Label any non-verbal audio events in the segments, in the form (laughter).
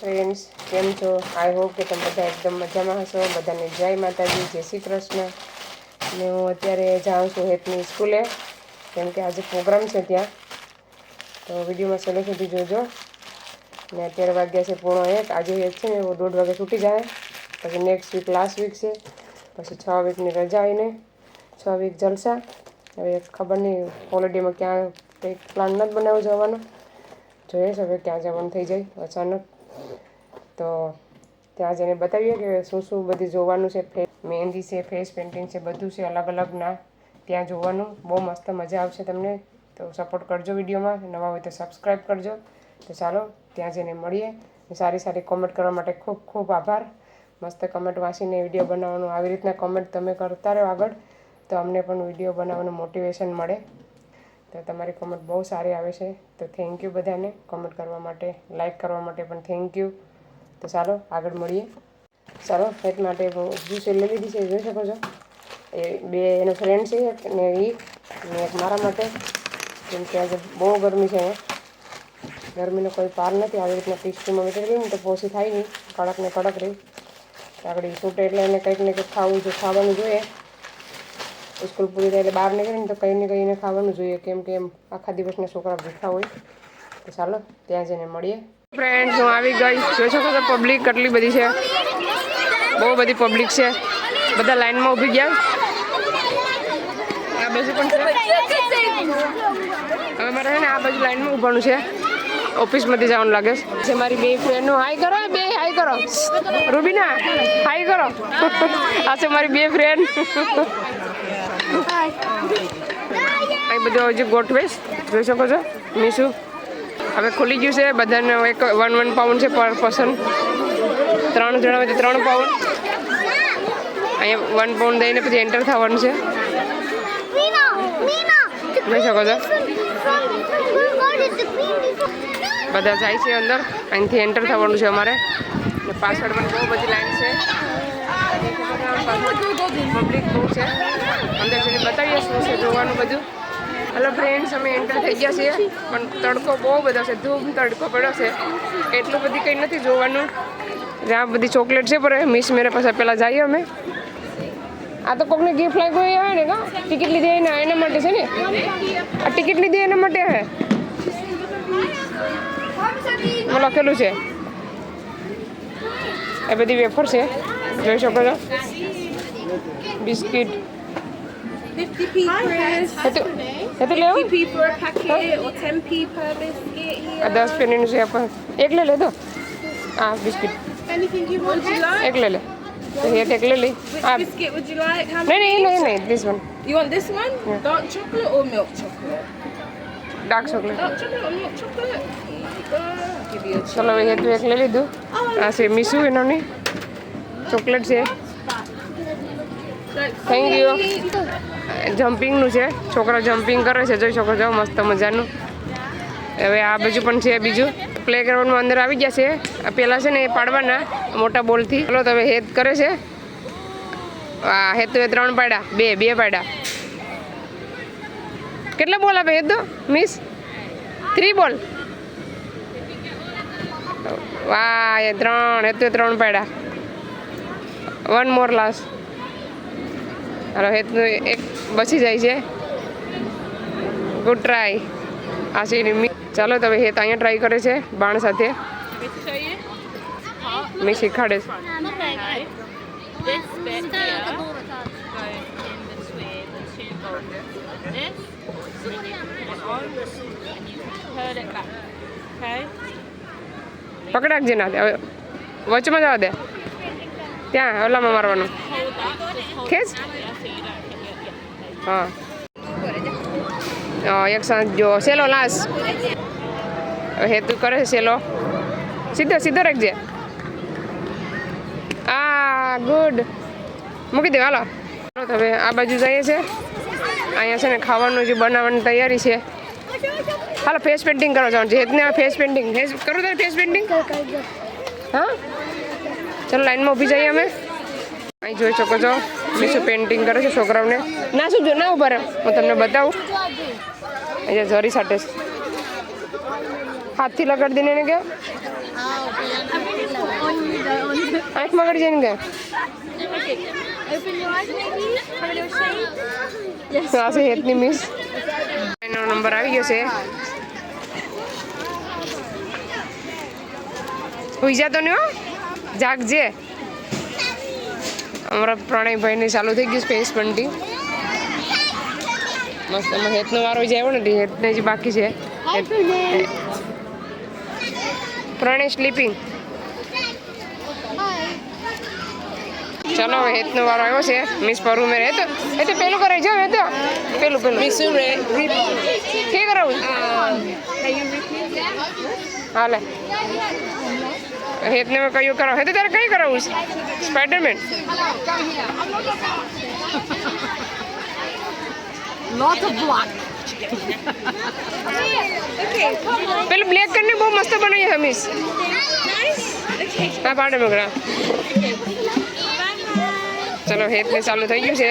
Friends કેમ છો? I hope કે તમે બધા એકદમ મજામાં હશો. બધાને જય માતાજી, જય શ્રી કૃષ્ણ. ને હું અત્યારે જાઉં છું હેતની સ્કૂલે, કેમ કે આજે પ્રોગ્રામ છે ત્યાં. તો વિડીયોમાં છેલ્લે સુધી જોજો. ને અત્યારે વાગ્યા છે પૂર્ણ એક. આજે એક છે ને એવો દોઢ વાગે છૂટી જાય. પછી નેક્સ્ટ વીક લાસ્ટ વીક છે. પછી છ વીકની રજા આવીને છ વીક જલસા. હવે ખબર નહીં હોલિડેમાં ક્યાં કંઈક પ્લાન નથી બનાવ્યો જવાનો. જોઈએ છે હવે ક્યાં જવાનું થઈ જાય. અચાનક તો ત્યાં જઈને બતાવીએ કે શું શું બધું જોવાનું છે મહેંદી છે, ફેસ પેઇન્ટિંગ છે, બધું છે અલગ અલગ ના. ત્યાં જોવાનું, બહુ મસ્ત મજા આવશે તમને. તો સપોર્ટ કરજો વિડીયોમાં. નવા હોય તો સબસ્ક્રાઈબ કરજો. તો ચાલો, ત્યાં જઈને મળીએ. સારી સારી કોમેન્ટ કરવા માટે ખૂબ ખૂબ આભાર. મસ્ત કમેન્ટ વાંચીને વીડિયો બનાવવાનું, આવી રીતના કોમેન્ટ તમે કરતા રહો આગળ. તો અમને પણ વીડિયો બનાવવાનું મોટિવેશન મળે. તો તમારી કોમેન્ટ બહુ સારી આવે છે. તો થેન્ક યુ બધાને કોમેન્ટ કરવા માટે લાઇક કરવા માટે પણ થેન્ક યુ તો ચાલો, આગળ મળીએ. ચાલો હેત માટે જ્યુસ લઈ લીધી છે, જોઈ શકો છો. એ બે, એનો ફ્રેન્ડ છે એક ને એ ને એક મારા માટે. કેમ કે આજે બહુ ગરમી છે. ગરમીનો કોઈ પાર નથી, આવી રીતના ટીસ્ટુમાં મીટર ગઈ ને તો પોસી થાય નહીં. કડક ને કડક રહી. આગળ છૂટે એટલે એને કંઈક ને કંઈક ખાવું જો ખાવાનું જોઈએ. સ્કૂલ પૂરી થાય એટલે બહાર નીકળીને તો કંઈ ને કંઈને ખાવાનું જોઈએ. કેમ કે એમ આખા દિવસના છોકરા ભૂખા હોય. તો ચાલો, ત્યાં જઈને મળીએ. ફ્રેન્ડ્સ હું આવી ગઈ. જોઈ શકો છો પબ્લિક કેટલી બધી છે. બહુ બધી પબ્લિક છે. બધા લાઈનમાં ઊભી ગયા. આ બાજુ પણ હવે મારે ને આ બાજુ લાઈનમાં ઊભાનું છે. ઓફિસમાંથી જવાનું લાગે છે. મારી બે ફ્રેન્ડનું હાઈ કરો, બે હાઈ કરો. રૂબીના હાઈ કરો. આ છે મારી બે ફ્રેન્ડ અહીં બધું હજી ગોઠવીશ જોઈ શકો છો મીશુ હવે ખુલી ગયું છે, બધાને એક વન વન પાઉન્ડ છે પર પર્સન ત્રણ જણા હોય ત્રણ પાઉન્ડ અહીંયા વન પાઉન્ડ દઈને પછી એન્ટર થવાનું છે. જોઈ શકો છો. બધા જાય છે અંદર. અહીંથી એન્ટર થવાનું છે અમારે. પાછળ પણ બહુ બધી લાઈન છે. પબ્લિક બહુ છે. અંદર છે જોવાનું બધું. હલો ફ્રેન્ડ્સ અમે એન્ટર થઈ ગયા છીએ, પણ તડકો બહુ બધો છે, ધૂમ તડકો પડ્યો છે. એટલું બધી કંઈ નથી જોવાનું. જ્યાં બધી ચોકલેટ છે પર મિસ મેરે પાસે પહેલાં જઈએ અમે. આ તો કોકને ગિફ્ટ લાગ્યું એ આવે ને, કા? ટિકિટ લીધી એને એના માટે છે ને? આ ટિકિટ લીધી એના માટે હે? લખેલું છે? એ બધી વેફર છે. જોઈ શકો છો. Biscuit. 50p Chris. એ તો એ તો લેવું 50p for a packet or 10p per biscuit here. આ દસ પેનીનું છે પણ એક લે લે તો હા biscuit Anything you want? Would you like? એક લે લે તો હેઠ એક લે લી હા Which biscuit would you like? How નહીં many? નહીં નહીં નહીં this one You want this one? Dark chocolate or milk chocolate? Dark chocolate Dark chocolate or milk chocolate? Here you go. I'll give you a ચલો હવે હેઠું એક લઈ લીધું આ છે મીસુ એનોની ચોકલેટ છે chocolate. થેન્ક યુ જમ્પિંગનું છે. છોકરા જમ્પિંગ કરે છે. જોઈ શકો છો, મસ્ત મજાનું. હવે આ બાજુ પણ છે બીજું. પ્લે ગ્રાઉન્ડમાં અંદર આવી ગયા છે. પહેલાં છે ને એ પાડવાના મોટા બોલથી. ચલો તો હવે હેત કરે છે. હા હેતુ એ ત્રણ પાડ્યા. બે બે પાડ્યા. કેટલા બોલ આપે હેતુ? મિસ થ્રી બોલ. વાહ, એ ત્રણ. હેતુ એ ત્રણ પાડ્યા. વન મોર લાસ્ટ હાલો હેતનું એક બચી જાય છે ગુડ ટ્રાય આ છે એની મી- ચાલો તો હવે હેત અહીંયા ટ્રાય કરે છે બાણ સાથે મેં શીખાડે છે? પકડાકજે ના હવે વચમાં જવા દે ત્યાં ઓલામાં મારવાનું Your હા એક સાંજ જો સેલો લાસ હેતુ કરે છે સેલો સીધો સીધો રાખજે આ ગુડ મૂકી દે હાલો હવે આ બાજુ જઈએ છે અહીંયા છે ને ખાવાનું જે બનાવવાની તૈયારી છે હાલો ફેસ પેઇન્ટિંગ કરો જવાનું છે હેતને ફેસ પેઇન્ટિંગ ફેસ કરું તારે ફેસ પેઇન્ટિંગ હા ચલો લાઈનમાં ઊભી જઈએ અમે અહીં જોઈ શકો છો. બીજું પેઇન્ટિંગ કરે છે છોકરાઓને? ના, શું જો, ના ઊભા હું તમને બતાવું. અહીંયા જરી સાટે હાથથી લગાડી દઈને એને કે? આંખ ગળી જાય ને કે. આ છે હેતની મિસ એનો નંબર આવી ગયો છે. હોઈ જાતો ને હો? જાગજે. અમારા પ્રણયભાઈની ચાલુ થઈ ગયું સ્પેસ પેન્ટિંગ મસ્ત એમાં હેતનો વારો જે આવ્યો ને હેતને જે બાકી છે. પ્રણય સ્લીપિંગ ચાલો હવે હેતનો વારો આવ્યો છે. મિસ પરુ મેરે. એ તો એ તો પેલું કરાવી જાવ તો. પેલું પેલું. મિસ કે કરાવું? હાલે. હેતને મેં કયું કરાવ હે તો તારે કઈ કરાવું છે? Spider-Man of. પેલું બ્લેક કરીને બહુ મસ્ત બનાવી હમીશ હા પાડે મગરા ચલો હેતને ચાલુ થઈ ગયું છે.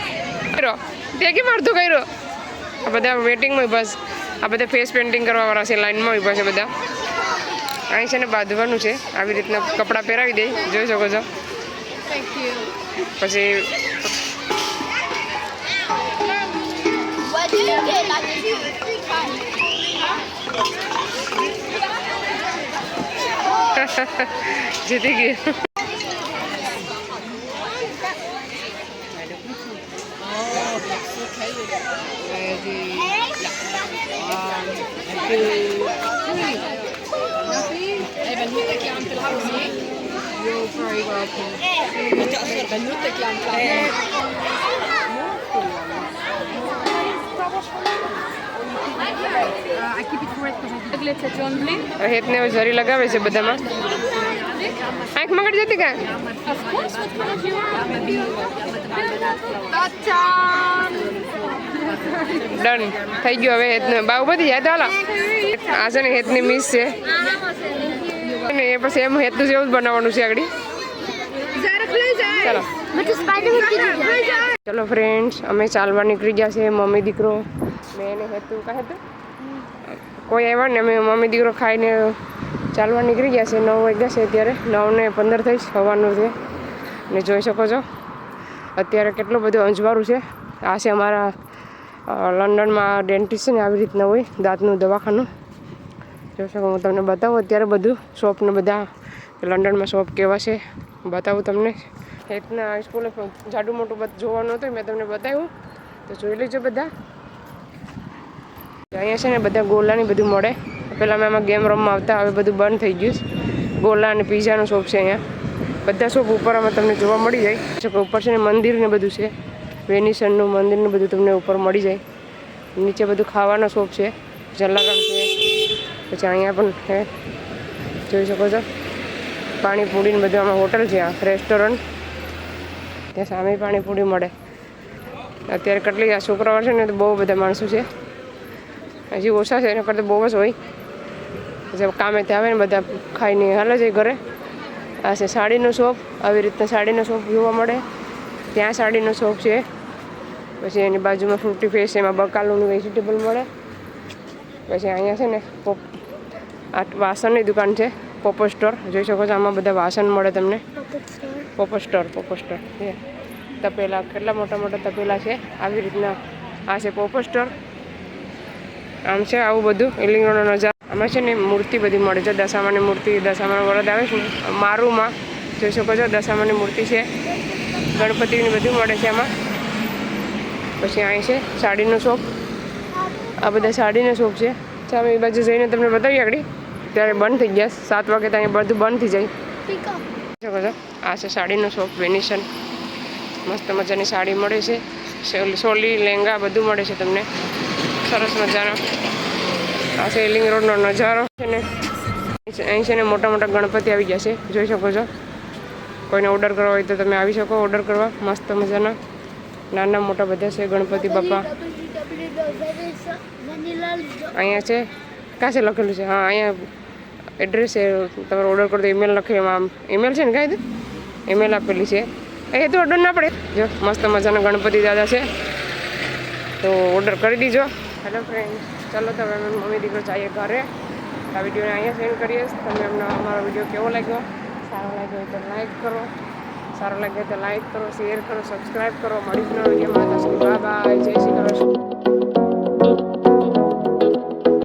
કર્યો. તે કેમ અડધું કર્યો? આ બધા વેટિંગમાં બસ આ બધા ફેસ પેઇન્ટિંગ કરવાવાળા છે, લાઈનમાં ઊભા છે બધા. અહીં છે ને બાંધવાનું છે. આવી રીતના કપડાં પહેરાવી દે. જોઈ શકો છો. પછી (laughs) જીતી doing it like two, three times. જીતી ગઈ بنوتك يا عم تلعبي You're very welcome. بنوتك يا عم تلعبي I keep it correct because I glitter John Blue. હેતને હવે જરી લગાવે છે બધામાં આંખ મગડ જતી કા Of ડન થઈ ગયું હવે હેતને. બાવ બધી જાય તો હાલો આ છે ને હેતની મિસ છે. ને એ પછી એમ હેતનું જેવું જ બનાવવાનું છે આગળ. ચાલો. ચલો ફ્રેન્ડ્સ અમે ચાલવા નીકળી ગયા છે મમ્મી દીકરો. મેં એને હેતુ કાં હેતું? કોઈ આવ્યા ને અમે મમ્મી દીકરો ખાઈને ચાલવા નીકળી ગયા છે નવ વાગ્યા છે અત્યારે. નવ ને પંદર થઈ સવારનું છે. ને જોઈ શકો છો. અત્યારે કેટલું બધું અંજવાળું છે. આ છે અમારા લંડનમાં ડેન્ટિસ્ટ છે ને આવી રીતના હોય, દાંતનું, દવાખાનું. જોઈ શકો હું તમને બતાવું અત્યારે બધું શોપને બધા, લંડનમાં શોપ કેવા છે, બતાવું તમને. રીતના સ્કૂલે જાડું મોટું જોવાનું હતું મેં તમને બતાવ્યું. તો જોઈ લેજો બધા. અહીંયા છે ને બધા ગોલાની બધું મળે. પહેલાં અમે આમાં ગેમ રમવા આવતા, હવે બધું બંધ થઈ ગયું છે. ગોલા અને પીઝાનો શોપ છે અહીંયા. બધા શોપ ઉપર અમે તમને જોવા મળી જાય. ઉપર છે ને મંદિર ને બધું છે. વેનિસનનું મંદિર ને બધું તમને ઉપર મળી જાય. નીચે બધું ખાવાનો શોપ છે. જલારામ છે. પછી અહીંયા પણ છે. જોઈ શકો છો. પાણીપુરી ને બધું આમાં હોટલ છે, આ રેસ્ટોરન્ટ. ત્યાં સામે પાણીપુરી મળે. અત્યારે કેટલી આ શુક્રવાર છે ને, તો બહુ બધા માણસો છે. હજી ઓછા છે, એના કરતાં બહુ જ હોય. જે કામે ત્યાં આવે ને, બધા ખાઈને હાલે જાય ઘરે. આ છે સાડીનો શોપ આવી રીતના સાડીનો શોપ જોવા મળે. ત્યાં સાડીનો શોખ છે. પછી એની બાજુમાં ફ્રૂટી ફેસ, એમાં બકાલુનું વેજીટેબલ મળે. પછી અહીંયા છે ને પોપ આ વાસણની દુકાન છે, પોપો સ્ટોર. જોઈ શકો છો આમાં બધા વાસણ મળે તમને. Popo store Popo store. તપેલા, કેટલા મોટા મોટા તપેલા છે. આવી રીતના આ છે પોપો સ્ટોર. આમ છે આવું બધું ઇલિંગનો નજારો. આમાં છે ને મૂર્તિ બધી મળે છે. દશામાની મૂર્તિ, દશામાનો વરદ આવે છે મારુંમાં. જોઈ શકો છો, દશામાની મૂર્તિ છે. ગણપતિની બધું મળે છે આમાં. પછી અહીં છે સાડીનો શોપ આ બધા સાડીનો શોપ છે. સામે એ બાજુ જઈને તમને બતાવી આગળ. ત્યારે બંધ થઈ ગયા. સાત વાગે તો અહીંયા બધું બંધ થઈ જાય. છો આ છે સાડીનો શોપ વેનિશન. મસ્ત મજાની સાડી મળે છે. સોલી લેંગા બધું મળે છે તમને. સરસ મજાનો. આ છે લિંગ રોડનો નજારો છે ને. અહીં છે ને મોટા મોટા ગણપતિ આવી ગયા છે. જોઈ શકો છો. કોઈને ઓર્ડર કરવા હોય તો તમે આવી શકો. ઓર્ડર કરવા. મસ્ત મજાના. નાના મોટા બધા છે. ગણપતિ બાપા. અહીંયા છે. કાં છે લખેલું છે? હા અહીંયા એડ્રેસ છે. તમારે ઓર્ડર કરો તો ઈમેલ લખેલું આમ ઈમેલ છે ને કાંઈ ઈમેલ આપેલી છે. અહીંયા તો ઓર્ડર ના પડે. જો મસ્ત મજાના ગણપતિ દાદા છે. તો ઓર્ડર કરી દીજો. હેલો ફ્રેન્ડ ચાલો તમે મમ્મી દીકરો જઈએ ઘરે. આ વિડીયોને અહીંયા સેન્ડ કરીએ. તમે અમને અમારો વીડિયો કેવો લાગ્યો? સારો લાગ્યો હોય તો લાઈક કરો સારો લાગે તો લાઈક કરો શેર કરો સબસ્ક્રાઈબ કરો મળીશું વિડીયોમાં તો બાય જય શ્રી કૃષ્ણ